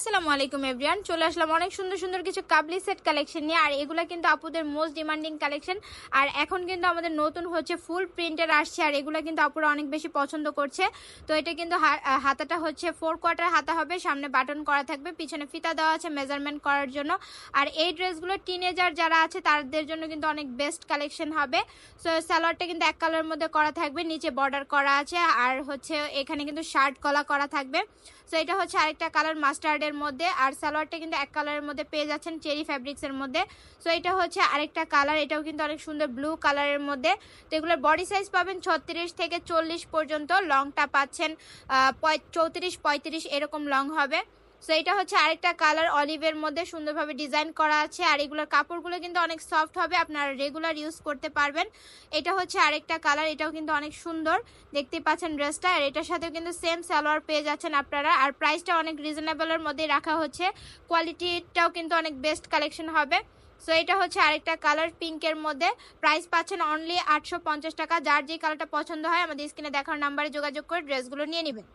আসসালামু আলাইকুম এভরিয়ান চলে আসলাম অনেক সুন্দর সুন্দর কিছু কাবলি সেট কালেকশন নিয়ে, আর এগুলো কিন্তু আপুদের মোস্ট ডিমান্ডিং কালেকশন আর এখন কিন্তু আমাদের নতুন হচ্ছে ফুল প্রিন্টের আসছে, আর এগুলো কিন্তু আপুরা অনেক বেশি পছন্দ করছে। তো এটা কিন্তু হাতাটা হচ্ছে ফোর কোয়ার্টার হাতা হবে, সামনে বাটন করা থাকবে, পিছনে ফিতা দেওয়া আছে মেজারমেন্ট করার জন্য। আর এই ড্রেসগুলো টিনেজার যারা আছে, তাদের জন্য কিন্তু অনেক বেস্ট কালেকশন হবে। সো সালোয়ারটা কিন্তু এক কালারের মধ্যে করা থাকবে, নিচে বর্ডার করা আছে, আর হচ্ছে এখানে কিন্তু শার্ট কলা করা থাকবে। সো এটা হচ্ছে আরেকটা কালার মাস্টার্ডের মধ্যে আর সালোয়ারটা কিন্তু এক কালারের মধ্যে পেয়ে যাচ্ছেন চেরি ফ্যাব্রিক্সের মধ্যে। সো এটা হচ্ছে আরেকটা কালার, এটাও কিন্তু অনেক সুন্দর ব্লু কালারের মধ্যে। তো এগুলোর বডি সাইজ পাবেন ছত্রিশ থেকে চল্লিশ পর্যন্ত লংটা পাচ্ছেন চৌত্রিশ পঁয়ত্রিশ এরকম লং হবে। সো এটা হচ্ছে আরেকটা কালার অলিভের মধ্যে সুন্দরভাবে ডিজাইন করা আছে। আর এগুলোর কাপড়গুলো কিন্তু অনেক সফট হবে, আপনারা রেগুলার ইউজ করতে পারবেন। এটা হচ্ছে আরেকটা কালার এটাও কিন্তু অনেক সুন্দর। দেখতে পাচ্ছেন ড্রেসটা আর এটার সাথেও কিন্তু সেম সালোয়ার পেয়ে যাচ্ছেন আপনারা। আর প্রাইসটা অনেক রিজনেবলের মধ্যেই রাখা হচ্ছে। কোয়ালিটিটাও কিন্তু অনেক বেস্ট কালেকশন হবে। সো এটা হচ্ছে আরেকটা কালার পিঙ্কের মধ্যে। প্রাইস পাচ্ছেন অনলি আটশো পঞ্চাশ টাকা। যার যে কালারটা পছন্দ হয়, আমাদের স্ক্রিনে দেখার নাম্বারে যোগাযোগ করে ড্রেসগুলো নিয়ে নেবেন।